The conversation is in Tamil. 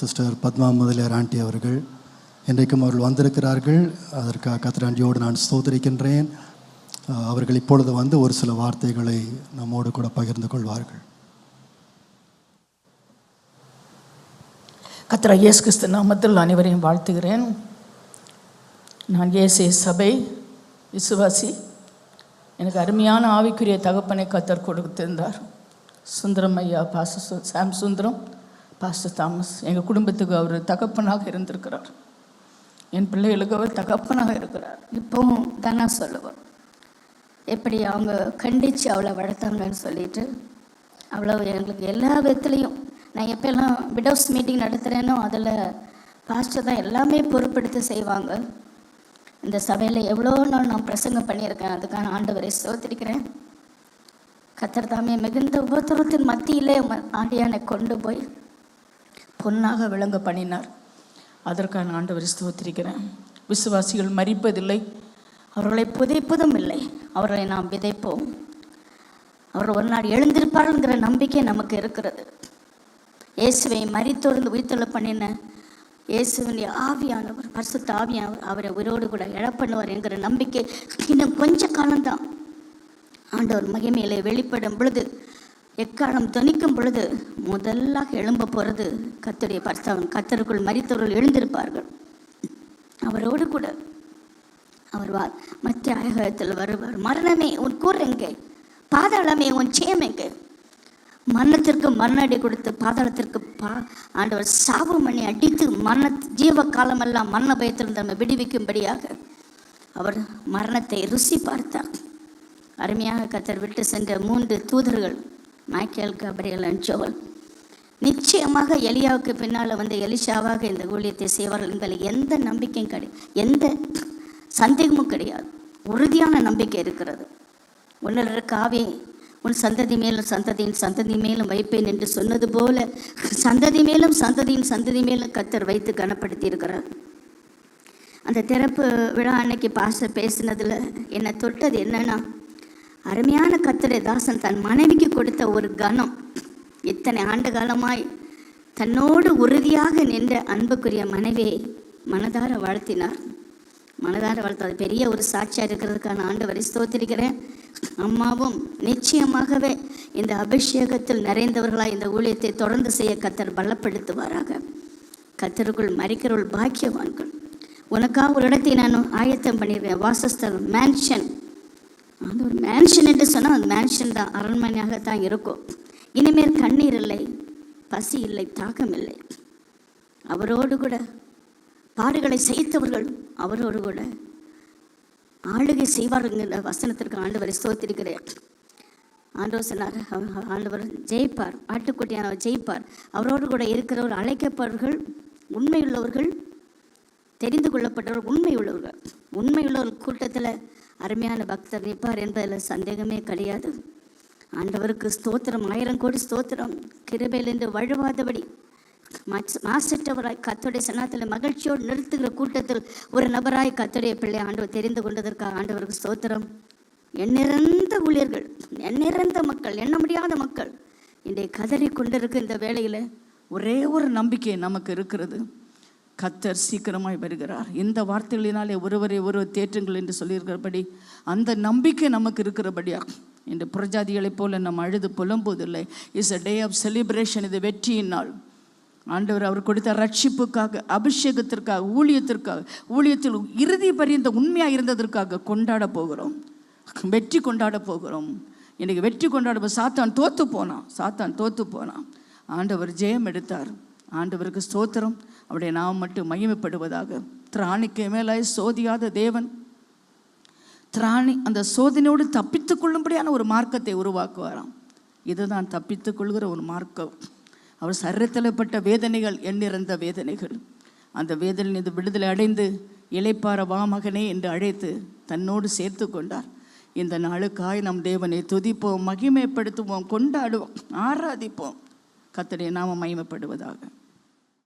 சிஸ்டர் பத்மா முதலியார் ஆண்டி அவர்கள் இன்றைக்கும் அவர்கள் வந்திருக்கிறார்கள். அதற்காக கத்திராண்டியோடு நான் சோதரிக்கின்றேன் அவர்கள் இப்பொழுது வந்து ஒரு சில வார்த்தைகளை நம்மோடு கூட பகிர்ந்து கொள்வார்கள். கத்ரா இயேசு கிறிஸ்து நாமத்தில் அனைவரையும் வாழ்த்துகிறேன். நான் இயேசு சபை விசுவாசி. எனக்கு அருமையான ஆவிக்குரிய தகப்பனை கத்தர் கொடுத்திருந்தார். சுந்தரம் ஐயா பாச சாம் சுந்தரம். பாஸ்டர் தாமஸ் எங்கள் குடும்பத்துக்கு அவர் தகப்பனாக இருந்திருக்கிறார். என் பிள்ளைகளுக்கு அவர் தகப்பனாக இருக்கிறார். இப்போவும் தானா சொல்லுவோம் எப்படி அவங்க கண்டித்து அவளை வளர்த்தாங்கன்னு சொல்லிட்டு அவ்வளோ எங்களுக்கு எல்லா விதத்துலேயும். நான் எப்போல்லாம் விடோஸ் மீட்டிங் நடத்துகிறேனோ அதில் பாஸ்டர் தான் எல்லாமே பொறுப்பெடுத்து செய்வாங்க. இந்த சபையில் எவ்வளோ நாள் நான் பிரசங்கம் பண்ணியிருக்கேன் அதுக்கான ஆண்டவரை சோத்திருக்கிறேன் கத்தர் தாமே மிகுந்த உபத்திரத்தின் மத்தியிலே ம- ஆண்டியானை கொண்டு போய் பொன்னாக விளங்க பண்ணினார். அதற்கான ஆண்டவர் ஸ்தோத்திரிக்கிறேன். விசுவாசிகள் மறிப்பதில்லை. அவர்களை புதைப்பதும் இல்லை. அவர்களை நாம் விதைப்போம். அவர் ஒரு நாள் எழுந்திருப்பாருங்கிற நம்பிக்கை நமக்கு இருக்கிறது. இயேசுவை மறித்தொழுந்து உயிர்த்தொழ பண்ணின இயேசுவின் ஆவியானவர் பரிசுத்த ஆவியானவர் அவரை உயிரோடு கூட இழப்பண்ணுவார் என்கிற நம்பிக்கை இன்னும் கொஞ்ச காலம்தான். ஆண்டவர் மகிமையிலே வெளிப்படும் பொழுது எக்காலம் துணிக்கும் பொழுது முதலாக எழும்ப போகிறது கத்தருடைய பரிசவன் கத்தருக்குள் மறித்தவர்கள் எழுந்திருப்பார்கள். அவரோடு கூட அவர் வா மத்திய ஆயகத்தில் வருவார். மரணமே உன் கூர் எங்கே? பாதாளமே உன் ஜெயம் எங்கே? மரணத்திற்கு மரணடி கொடுத்து பாதாளத்திற்கு பா ஆண்டவர் சாபம் மணி அடித்து மரண ஜீவ காலமெல்லாம் மரண பயத்திலிருந்து நம்ம விடுவிக்கும்படியாக அவர் மரணத்தை ருசி பார்த்தார். அருமையாக கத்தர் விட்டு சென்ற மூன்று தூதர்கள் மைக்கேல் கபரியல் அண்ட் நிச்சயமாக எலியாவுக்கு பின்னால் வந்து எலிஷாவாக இந்த ஊழியத்தை செய்வார்கள் எங்களுக்கு எந்த நம்பிக்கையும் கிடையாது எந்த சந்தேகமும் கிடையாது. உறுதியான நம்பிக்கை இருக்கிறது. உன்னில் காவே உன் சந்ததி மேலும் சந்ததியின் சந்ததி மேலும் வைப்பேன் என்று சொன்னது போல சந்ததி மேலும் சந்ததியின் சந்ததி மேலும் கத்தர் வைத்து கனப்படுத்தி இருக்கிறார் அந்த திறப்பு விழா அன்னைக்கு பாச பேசினதில் என்னை தொட்டது என்னன்னா அருமையான கத்தரை தாசன் தன் மனைவிக்கு கொடுத்த ஒரு கணம். இத்தனை ஆண்டு காலமாய் தன்னோடு உறுதியாக நின்ற அன்புக்குரிய மனைவியை மனதார வாழ்த்தினார். மனதார வாழ்த்து அது பெரிய ஒரு சாட்சியாக இருக்கிறதுக்கான ஆண்டு வரை ஸ்தோத்திருக்கிறேன். அம்மாவும் நிச்சயமாகவே இந்த அபிஷேகத்தில் நிறைந்தவர்களாய் இந்த ஊழியத்தை தொடர்ந்து செய்ய கத்தர் பலப்படுத்துவாராக. கத்தருக்குள் மறிக்கிறவள் பாக்கியவான்கள். உனக்காக ஒரு இடத்தை நான் ஆயத்தம் பண்ணிடுவேன் வாசஸ்தலம் மேன்ஷன் அந்த ஒரு மேன்ஷன் என்று சொன்னால் அந்த மேன்ஷன் தான் அரண்மனையாக தான் இருக்கும். இனிமேல் கண்ணீர் இல்லை பசி இல்லை தாகம் இல்லை. அவரோடு கூட பாடுகளை செய்தவர்கள் அவரோடு கூட ஆளுகை செய்வாருங்கிற வசனத்திற்கு ஆண்டவரை சோத்திருக்கிறேன் ஆண்டவர் சொன்னார் அவர் ஆண்டவர் ஜெயிப்பார் ஆட்டுக்குட்டியானவர் ஜெயிப்பார். அவரோடு கூட இருக்கிறவர் அழைக்கப்பவர்கள் உண்மையுள்ளவர்கள் தெரிந்து கொள்ளப்பட்டவர் உண்மையுள்ளவர்கள் உண்மையுள்ளவர்கள். உண்மையுள்ளவர் கூட்டத்தில் அருமையான பக்தர் நிற்பார் என்பதில் சந்தேகமே கிடையாது. ஆண்டவருக்கு ஸ்தோத்திரம். ஆயிரம் கோடி ஸ்தோத்திரம். கிருபையிலிருந்து வழுவாதபடி மாசற்றவராய் கத்தோடைய சனத்தில் மகிழ்ச்சியோடு நிறுத்துகிற கூட்டத்தில் ஒரு நபராய் கத்தோடைய பிள்ளை ஆண்டவர் தெரிந்து கொண்டதற்காக ஆண்டவருக்கு ஸ்தோத்திரம். எண்ணிறந்த ஊழியர்கள் எண்ணிறந்த மக்கள் எண்ண முடியாத மக்கள் இன்றைய கதறி கொண்டிருக்க இந்த வேலையில் ஒரே ஒரு நம்பிக்கை நமக்கு இருக்கிறது. கத்தர் சீக்கிரமாய் வருகிறார். இந்த வார்த்தைகளினாலே ஒருவரை ஒருவர் தேற்றுங்கள் என்று சொல்லியிருக்கிறபடி அந்த நம்பிக்கை நமக்கு இருக்கிறபடியா இந்த புறஜாதிகளைப் போல நம்ம அழுது புலம்போதில்லை is a day of celebration இது வெற்றியின் நாள். ஆண்டவர் அவர் கொடுத்த ரட்சிப்புக்காக அபிஷேகத்திற்காக ஊழியத்திற்காக ஊழியத்தில் இறுதி பரியந்த உண்மையாக இருந்ததற்காக கொண்டாட போகிறோம். வெற்றி கொண்டாட போகிறோம். இன்னைக்கு வெற்றி கொண்டாட சாத்தான் தோற்று போனான். சாத்தான் தோற்று போனான். ஆண்டவர் ஜெயம் எடுத்தார். ஆண்டவருக்கு ஸ்தோத்திரம். அவருடைய நாம் மட்டும் மகிமைப்படுவதாக. திராணிக்கு மேலாய் சோதியாத தேவன். திராணி அந்த சோதனையோடு தப்பித்துக் கொள்ளும்படியான ஒரு மார்க்கத்தை உருவாக்குவாராம். இதுதான் தப்பித்துக் கொள்கிற ஒரு மார்க்கம். அவர் சரத்தலைப்பட்ட வேதனைகள் எண்ணிறந்த வேதனைகள். அந்த வேதனை இது விடுதலை அடைந்து இளைப்பார வா மகனே என்று அழைத்து தன்னோடு சேர்த்து கொண்டார். இந்த நாளுக்காய் நம் தேவனை துதிப்போம் மகிமைப்படுத்துவோம் கொண்டாடுவோம் ஆராதிப்போம். கத்தடைய நாம மகிமைப்படுவதாக.